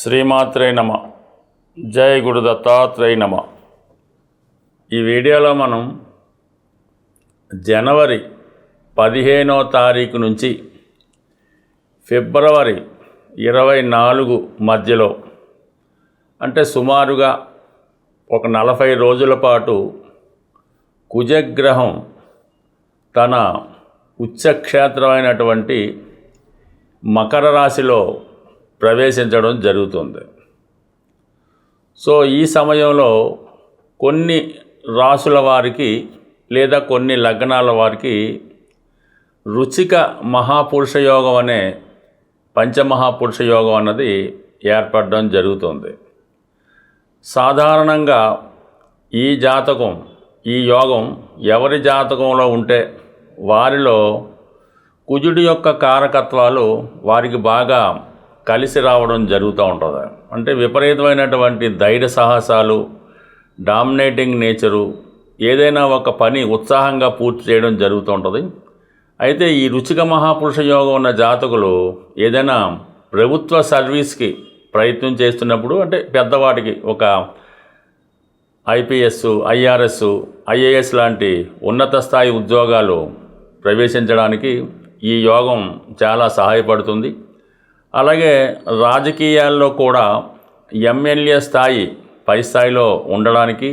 శ్రీమాత్రే నమ. జయ గురు దత్తాత్రేయ నమ. ఈ వీడియోలో మనం జనవరి పదిహేనో తారీఖు నుంచి ఫిబ్రవరి ఇరవై నాలుగు మధ్యలో అంటే సుమారుగా ఒక నలభై రోజుల పాటు కుజగ్రహం తన ఉచ్చక్షేత్రమైనటువంటి మకర రాశిలో ప్రవేశించడం జరుగుతుంది. సో ఈ సమయంలో కొన్ని రాసుల వారికి లేదా కొన్ని లగ్నాల వారికి రుచిక మహాపురుష యోగం అనే పంచమహాపురుష యోగం అన్నది ఏర్పడడం జరుగుతుంది. సాధారణంగా ఈ జాతకం ఈ యోగం ఎవరి జాతకంలో ఉంటే వారిలో కుజుడి యొక్క కారకత్వాలు వారికి బాగా కలిసి రావడం జరుగుతూ ఉంటుంది? అంటే విపరీతమైనటువంటి ధైర్య సాహసాలు డామినేటింగ్ నేచరు ఏదైనా ఒక పని ఉత్సాహంగా పూర్తి చేయడం జరుగుతూ ఉంటుంది. అయితే ఈ రుచిక మహాపురుష యోగం ఉన్న జాతకులు ఏదైనా ప్రభుత్వ సర్వీస్కి ప్రయత్నం చేస్తున్నప్పుడు అంటే పెద్దవాటికి ఒక ఐపీఎస్ ఐఆర్ఎస్ ఐఏఎస్ లాంటి ఉన్నత స్థాయి ఉద్యోగాలు ప్రవేశించడానికి ఈ యోగం చాలా సహాయపడుతుంది. అలాగే రాజకీయాల్లో కూడా ఎమ్మెల్యే స్థాయి పై స్థాయిలో ఉండడానికి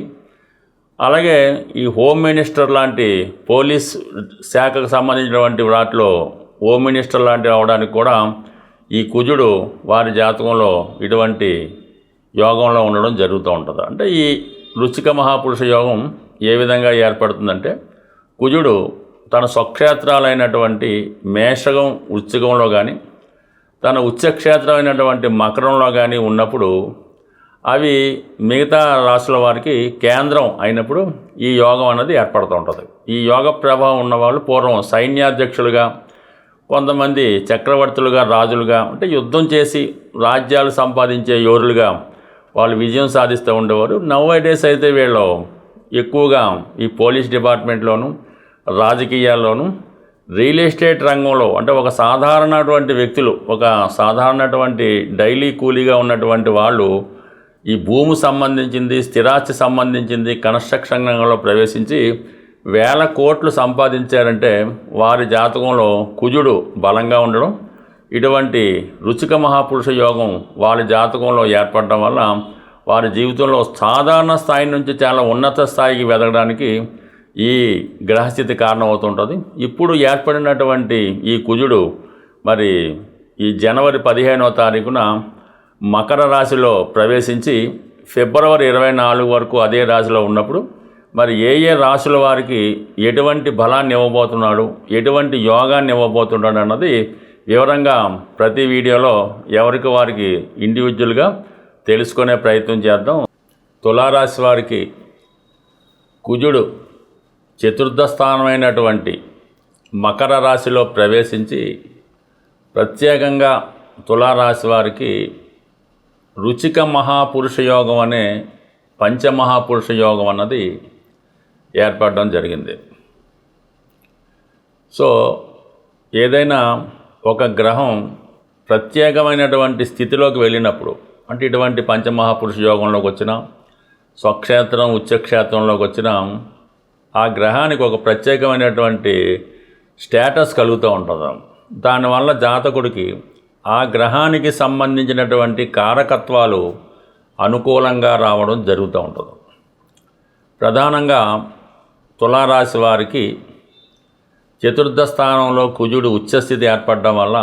అలాగే ఈ హోమ్ మినిస్టర్ లాంటి పోలీస్ శాఖకు సంబంధించినటువంటి వాటిలో హోమ్ మినిస్టర్ లాంటివి అవడానికి కూడా ఈ కుజుడు వారి జాతకంలో ఇటువంటి యోగంలో ఉండడం జరుగుతూ ఉంటుంది. అంటే ఈ రుచిక మహాపురుష యోగం ఏ విధంగా ఏర్పడుతుందంటే కుజుడు తన స్వక్షేత్రాలైనటువంటి మేషగం వృశ్చికంలో కానీ తన ఉచ్చక్షేత్రమైనటువంటి మకరంలో కానీ ఉన్నప్పుడు అవి మిగతా రాశుల వారికి కేంద్రం అయినప్పుడు ఈ యోగం అనేది ఏర్పడుతూ ఉంటుంది. ఈ యోగ ప్రభావం ఉన్నవాళ్ళు పూర్వం సైన్యాధ్యక్షులుగా కొంతమంది చక్రవర్తులుగా రాజులుగా అంటే యుద్ధం చేసి రాజ్యాలు సంపాదించే యోరులుగా వాళ్ళు విజయం సాధిస్తూ ఉండేవారు. నవ్ డేస్ అయితే వీళ్ళు ఎక్కువగా ఈ పోలీస్ డిపార్ట్మెంట్లోను రాజకీయాల్లోనూ రియల్ ఎస్టేట్ రంగంలో అంటే ఒక సాధారణటువంటి వ్యక్తులు ఒక సాధారణటువంటి డైలీ కూలీగా ఉన్నటువంటి వాళ్ళు ఈ భూమి సంబంధించింది స్థిరాస్తి సంబంధించింది కన్స్ట్రక్షన్ రంగంలో ప్రవేశించి వేల కోట్లు సంపాదించారంటే వారి జాతకంలో కుజుడు బలంగా ఉండడం ఇటువంటి రుచిక మహాపురుష యోగం వారి జాతకంలో ఏర్పడడం వల్ల వారి జీవితంలో సాధారణ స్థాయి నుంచి చాలా ఉన్నత స్థాయికి వెదగడానికి ఈ గ్రహస్థితి కారణమవుతుంటుంది. ఇప్పుడు ఏర్పడినటువంటి ఈ కుజుడు మరి ఈ జనవరి పదిహేనవ తారీఖున మకర రాశిలో ప్రవేశించి ఫిబ్రవరి ఇరవై నాలుగు వరకు అదే రాశిలో ఉన్నప్పుడు మరి ఏ ఏ రాశుల వారికి ఎటువంటి బలాన్ని ఇవ్వబోతున్నాడు ఎటువంటి యోగాన్ని ఇవ్వబోతున్నాడు అన్నది వివరంగా ప్రతి వీడియోలో ఎవరికి వారికి ఇండివిజువల్గా తెలుసుకునే ప్రయత్నం చేద్దాం. తులారాశి వారికి కుజుడు చతుర్థ స్థానమైనటువంటి మకర రాశిలో ప్రవేశించి ప్రత్యేకంగా తులారాశి వారికి రుచిక మహాపురుష యోగం అనే పంచమహాపురుష యోగం అన్నది ఏర్పడడం జరిగింది. సో ఏదైనా ఒక గ్రహం ప్రత్యేకమైనటువంటి స్థితిలోకి వెళ్ళినప్పుడు అంటే ఇటువంటి పంచమహాపురుష యోగంలోకి వచ్చిన స్వక్షేత్రం ఉచ్చక్షేత్రంలోకి వచ్చిన ఆ గ్రహానికి ఒక ప్రత్యేకమైనటువంటి స్టేటస్ కలుగుతూ ఉంటుంది. దానివల్ల జాతకుడికి ఆ గ్రహానికి సంబంధించినటువంటి కారకత్వాలు అనుకూలంగా రావడం జరుగుతూ ఉంటుంది. ప్రధానంగా తులారాశి వారికి చతుర్థ స్థానంలో కుజుడు ఉచ్చస్థితి ఏర్పడడం వల్ల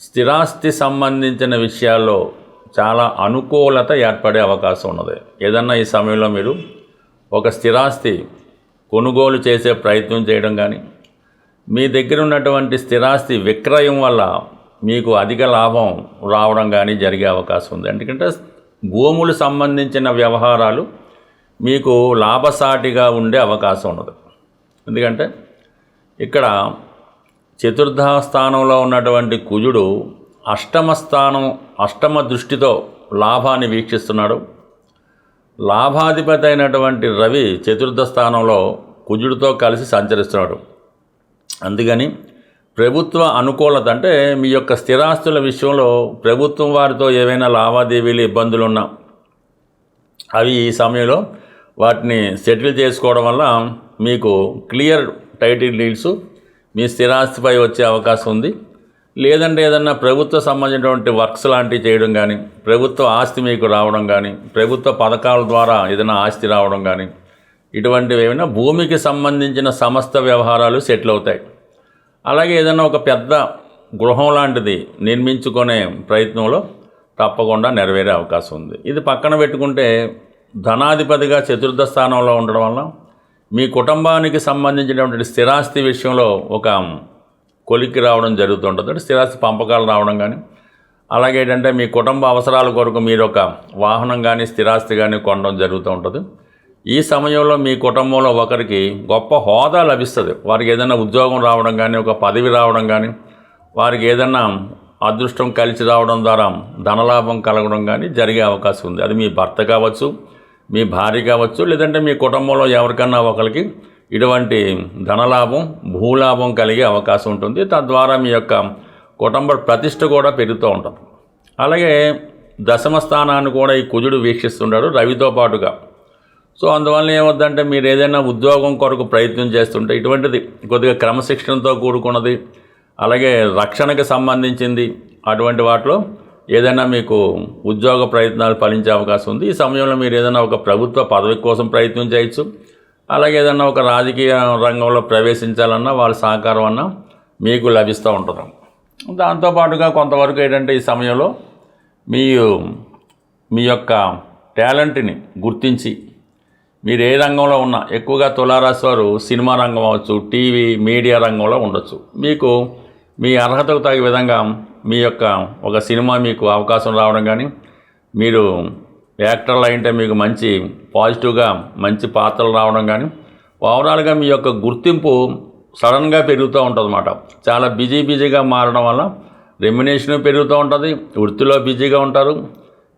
స్థిరాస్తి సంబంధించిన విషయాల్లో చాలా అనుకూలత ఏర్పడే అవకాశం ఉన్నది. ఏదన్నా ఈ సమయంలో మీరు ఒక స్థిరాస్తి కొనుగోలు చేసే ప్రయత్నం చేయడం కానీ మీ దగ్గర ఉన్నటువంటి స్థిరాస్తి విక్రయం వల్ల మీకు అధిక లాభం రావడం కానీ జరిగే అవకాశం ఉంది. ఎందుకంటే భూములు సంబంధించిన వ్యవహారాలు మీకు లాభసాటిగా ఉండే అవకాశం ఉన్నది. ఎందుకంటే ఇక్కడ చతుర్థ స్థానంలో ఉన్నటువంటి కుజుడు అష్టమ స్థానం అష్టమ దృష్టితో లాభాన్ని వీక్షిస్తున్నాడు. లాభాధిపతి అయినటువంటి రవి చతుర్థ స్థానంలో కుజుడితో కలిసి సంచరిస్తున్నాడు. అందుకని ప్రభుత్వ అనుకూలత అంటే మీ యొక్క స్థిరాస్తుల విషయంలో ప్రభుత్వం వారితో ఏవైనా లావాదేవీలు ఇబ్బందులు ఉన్నా అవి ఈ సమయంలో వాటిని సెటిల్ చేసుకోవడం వల్ల మీకు క్లియర్ టైటిల్ డీల్స్ మీ స్థిరాస్తిపై వచ్చే అవకాశం ఉంది. లేదంటే ఏదన్నా ప్రభుత్వ సంబంధించినటువంటి వర్క్స్ లాంటివి చేయడం కానీ ప్రభుత్వ ఆస్తి మీకు రావడం కానీ ప్రభుత్వ పథకాల ద్వారా ఏదైనా ఆస్తి రావడం కానీ ఇటువంటివి ఏమైనా భూమికి సంబంధించిన సమస్త వ్యవహారాలు సెటిల్ అవుతాయి. అలాగే ఏదైనా ఒక పెద్ద గృహం లాంటిది నిర్మించుకునే ప్రయత్నంలో తప్పకుండా నెరవేరే అవకాశం ఉంది. ఇది పక్కన పెట్టుకుంటే ధనాధిపతిగా చతుర్థ స్థానంలో ఉండడం వల్ల మీ కుటుంబానికి సంబంధించినటువంటి స్థిరాస్తి విషయంలో ఒక కొలిక్కి రావడం జరుగుతుంటుంది. అంటే స్థిరాస్తి పంపకాలు రావడం కానీ అలాగే ఏంటంటే మీ కుటుంబ అవసరాల కొరకు మీరు ఒక వాహనం కానీ స్థిరాస్తి కానీ కొనడం జరుగుతూ ఉంటుంది. ఈ సమయంలో మీ కుటుంబంలో ఒకరికి గొప్ప హోదా లభిస్తుంది. వారికి ఏదైనా ఉద్యోగం రావడం కానీ ఒక పదవి రావడం కానీ వారికి ఏదైనా అదృష్టం కలిసి రావడం ద్వారా ధనలాభం కలగడం కానీ జరిగే అవకాశం ఉంది. అది మీ భర్త కావచ్చు మీ భార్య కావచ్చు లేదంటే మీ కుటుంబంలో ఎవరికన్నా ఒకరికి ఇటువంటి ధనలాభం భూలాభం కలిగే అవకాశం ఉంటుంది. తద్వారా మీ యొక్క కుటుంబ ప్రతిష్ట కూడా పెరుగుతూ ఉంటుంది. అలాగే దశమ స్థానాన్ని కూడా ఈ కుజుడు వీక్షిస్తుంటాడు రవితో పాటుగా. సో అందువల్ల ఏమవుద్దంటే మీరు ఏదైనా ఉద్యోగం కొరకు ప్రయత్నం చేస్తుంటే ఇటువంటిది కొద్దిగా క్రమశిక్షణతో కూడుకున్నది అలాగే రక్షణకు సంబంధించింది అటువంటి వాటిలో ఏదైనా మీకు ఉద్యోగ ప్రయత్నాలు ఫలించే అవకాశం ఉంది. ఈ సమయంలో మీరు ఏదైనా ఒక ప్రభుత్వ పదవి కోసం ప్రయత్నం చేయొచ్చు. అలాగే ఏదైనా ఒక రాజకీయ రంగంలో ప్రవేశించాలన్నా వాళ్ళ సహకారం అన్నా మీకు లభిస్తూ ఉంటుంది. దాంతోపాటుగా కొంతవరకు ఏంటంటే ఈ సమయంలో మీ మీ యొక్క టాలెంట్ని గుర్తించి మీరు ఏ రంగంలో ఉన్నా ఎక్కువగా తులారాశి వారు సినిమా రంగం అవ్వచ్చు టీవీ మీడియా రంగంలో ఉండొచ్చు. మీకు మీ అర్హతకు తగిన విధంగా మీ యొక్క ఒక సినిమా మీకు అవకాశం రావడం కానీ మీరు యాక్టర్లు అయింటే మీకు మంచి పాజిటివ్గా మంచి పాత్రలు రావడం కానీ ఓవరాల్గా మీ యొక్క గుర్తింపు సడన్గా పెరుగుతూ ఉంటుంది అన్నమాట చాలా బిజీ బిజీగా మారడం వల్ల రెమ్యునేషన్ పెరుగుతూ ఉంటుంది వృత్తిలో బిజీగా ఉంటారు.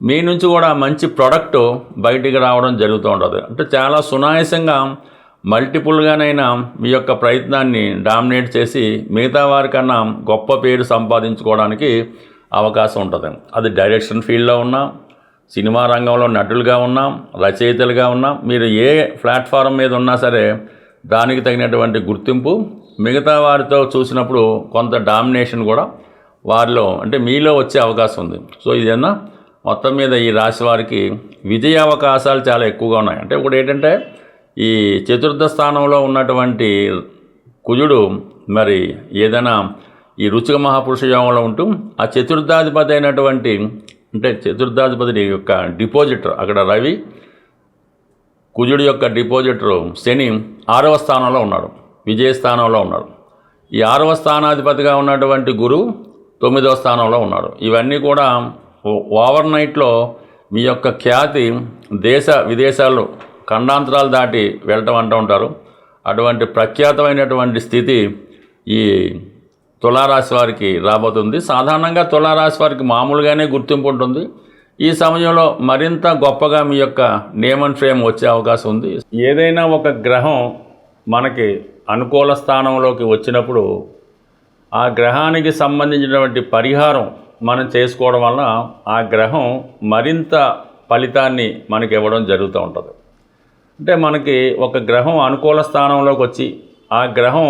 మీ నుంచి కూడా మంచి ప్రోడక్ట్ బయటికి రావడం జరుగుతూ ఉంటుంది. అంటే చాలా సునాయాసంగా మల్టిపుల్గానైనా మీ యొక్క ప్రయత్నాన్ని డామినేట్ చేసి మిగతా వారికన్నా గొప్ప పేరు సంపాదించుకోవడానికి అవకాశం ఉంటుంది. అది డైరెక్షన్ ఫీల్డ్లో ఉన్నా సినిమా రంగంలో నటులుగా ఉన్నాం రచయితలుగా ఉన్నాం. మీరు ఏ ప్లాట్ఫారం మీద ఉన్నా సరే దానికి తగినటువంటి గుర్తింపు మిగతా వారితో చూసినప్పుడు కొంత డామినేషన్ కూడా వారిలో అంటే మీలో వచ్చే అవకాశం ఉంది. సో ఇదన్నా మొత్తం మీద ఈ రాశి వారికి విజయ అవకాశాలు చాలా ఎక్కువగా ఉన్నాయి. అంటే ఇప్పుడు ఏంటంటే ఈ చతుర్థ స్థానంలో ఉన్నటువంటి కుజుడు మరి ఏదైనా ఈ రుచిక మహాపురుష యోగంలో ఉంటూ ఆ చతుర్థాధిపతి అయినటువంటి అంటే చతుర్థాధిపతి యొక్క డిపాజిటర్ అక్కడ రవి కుజుడి యొక్క డిపాజిటర్ శని ఆరవ స్థానంలో ఉన్నాడు విజయ స్థానంలో ఉన్నాడు ఈ ఆరవ స్థానాధిపతిగా ఉన్నటువంటి గురువు తొమ్మిదవ స్థానంలో ఉన్నాడు ఇవన్నీ కూడా ఓవర్ నైట్లో మీ యొక్క ఖ్యాతి దేశ విదేశాల్లో ఖండాంతరాలు దాటి వెళ్ళటం అంటూ ఉంటారు. అటువంటి ప్రఖ్యాతమైనటువంటి స్థితి ఈ తులారాశి వారికి రాబోతుంది. సాధారణంగా తులారాశి వారికి మామూలుగానే గుర్తింపు ఉంటుంది. ఈ సమయంలో మరింత గొప్పగా మీ యొక్క నేమ్ అండ్ ఫ్రేమ్ వచ్చే అవకాశం ఉంది. ఏదైనా ఒక గ్రహం మనకి అనుకూల స్థానంలోకి వచ్చినప్పుడు ఆ గ్రహానికి సంబంధించినటువంటి పరిహారం మనం చేసుకోవడం వలన ఆ గ్రహం మరింత ఫలితాన్ని మనకి ఇవ్వడం జరుగుతూ ఉంటుంది. అంటే మనకి ఒక గ్రహం అనుకూల స్థానంలోకి వచ్చి ఆ గ్రహం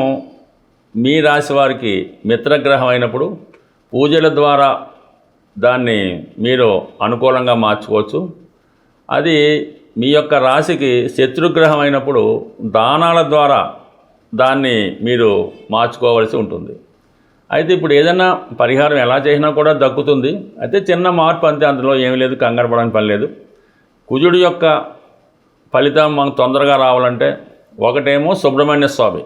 మీ రాశి వారికి మిత్రగ్రహం అయినప్పుడు పూజల ద్వారా దాన్ని మీరు అనుకూలంగా మార్చుకోవచ్చు. అది మీ యొక్క రాశికి శత్రుగ్రహం అయినప్పుడు దానాల ద్వారా దాన్ని మీరు మార్చుకోవాల్సి ఉంటుంది. అయితే ఇప్పుడు ఏదైనా పరిహారం ఎలా చేసినా కూడా దక్కుతుంది. అయితే చిన్న మార్పు అంతే అందులో ఏమీ లేదు కంగారు పడని పని లేదు. కుజుడి యొక్క ఫలితం మనకు తొందరగా రావాలంటే ఒకటేమో సుబ్రహ్మణ్య స్వామి.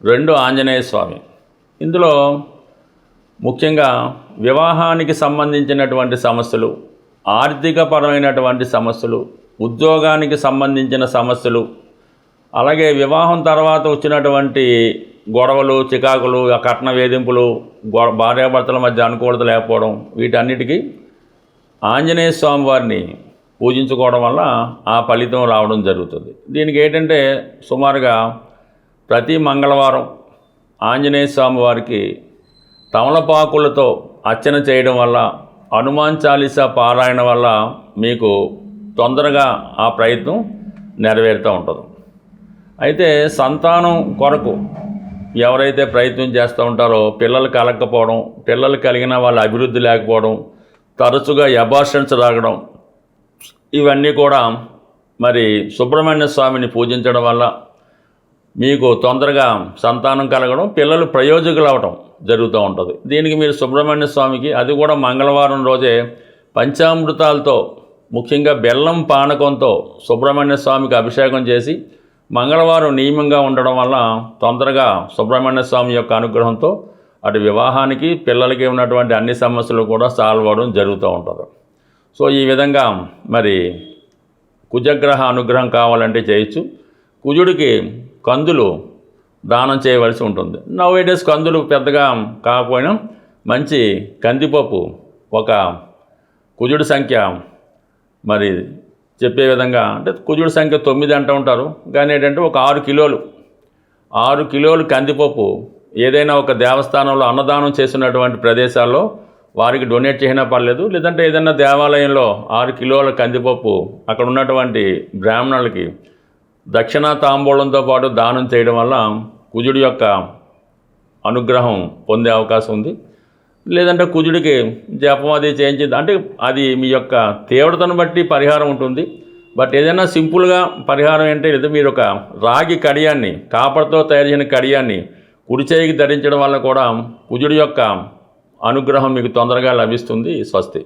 రెండు ఆంజనేయ స్వామి. ఇందులో ముఖ్యంగా వివాహానికి సంబంధించినటువంటి సమస్యలు ఆర్థికపరమైనటువంటి సమస్యలు ఉద్యోగానికి సంబంధించిన సమస్యలు అలాగే వివాహం తర్వాత వచ్చినటువంటి గొడవలు చికాకులు కట్న వేధింపులు గొ భార్యాభర్తల మధ్య అనుకూలత లేకపోవడం వీటన్నిటికీ ఆంజనేయ స్వామి వారిని పూజించుకోవడం వల్ల ఆ ఫలితం రావడం జరుగుతుంది. దీనికి ఏంటంటే సుమారుగా ప్రతి మంగళవారం ఆంజనేయ స్వామి వారికి తమలపాకులతో అర్చన చేయడం వల్ల హనుమాన్ చాలీసా పారాయణ వల్ల మీకు తొందరగా ఆ ప్రయత్నం నెరవేరుతూ ఉంటుంది. అయితే సంతానం కొరకు ఎవరైతే ప్రయత్నం చేస్తూ ఉంటారో పిల్లలు కలగకపోవడం పిల్లలు కలిగిన వాళ్ళ అభివృద్ధి లేకపోవడం తరచుగా ఎబార్షన్స్ రాగడం ఇవన్నీ కూడా మరి సుబ్రహ్మణ్య స్వామిని పూజించడం వల్ల మీకు తొందరగా సంతానం కలగడం పిల్లలు ప్రయోజకులు అవ్వటం జరుగుతూ ఉంటుంది. దీనికి మీరు సుబ్రహ్మణ్య స్వామికి అది కూడా మంగళవారం రోజే పంచామృతాలతో ముఖ్యంగా బెల్లం పానకంతో సుబ్రహ్మణ్య స్వామికి అభిషేకం చేసి మంగళవారం నియమంగా ఉండడం వల్ల తొందరగా సుబ్రహ్మణ్య స్వామి యొక్క అనుగ్రహంతో అటు వివాహానికి పిల్లలకి ఉన్నటువంటి అన్ని సమస్యలు కూడా సాల్వ్ అవ్వడం జరుగుతూ ఉంటుంది. సో ఈ విధంగా మరి కుజగ్రహ అనుగ్రహం కావాలంటే చేయొచ్చు. కుజుడికి కందులు దానం చేయవలసి ఉంటుంది. నవ్ డేస్ కందులు పెద్దగా కాకపోయినా మంచి కందిపప్పు ఒక కుజుడి సంఖ్య మరి చెప్పే విధంగా అంటే కుజుడి సంఖ్య తొమ్మిది అంటూ ఉంటారు. కానీ ఏంటంటే ఒక ఆరు కిలోలు. ఆరు కిలోలు కందిపప్పు ఏదైనా ఒక దేవస్థానంలో అన్నదానం చేసినటువంటి ప్రదేశాల్లో వారికి డొనేట్ చేసినా పర్లేదు. లేదంటే ఏదైనా దేవాలయంలో ఆరు కిలోల కందిపప్పు అక్కడ ఉన్నటువంటి బ్రాహ్మణులకి దక్షిణ తాంబూలంతో పాటు దానం చేయడం వల్ల కుజుడి యొక్క అనుగ్రహం పొందే అవకాశం ఉంది. లేదంటే కుజుడికి జపం అది చేయించి అంటే అది మీ యొక్క తీవ్రతను బట్టి పరిహారం ఉంటుంది. బట్ ఏదైనా సింపుల్గా పరిహారం ఏంటంటే లేదా మీరు ఒక రాగి కడియాన్ని కాపర్తో తయారు చేసిన కడియాన్ని కుడిచేయికి ధరించడం వల్ల కూడా కుజుడి యొక్క అనుగ్రహం మీకు తొందరగా లభిస్తుంది స్వస్తి.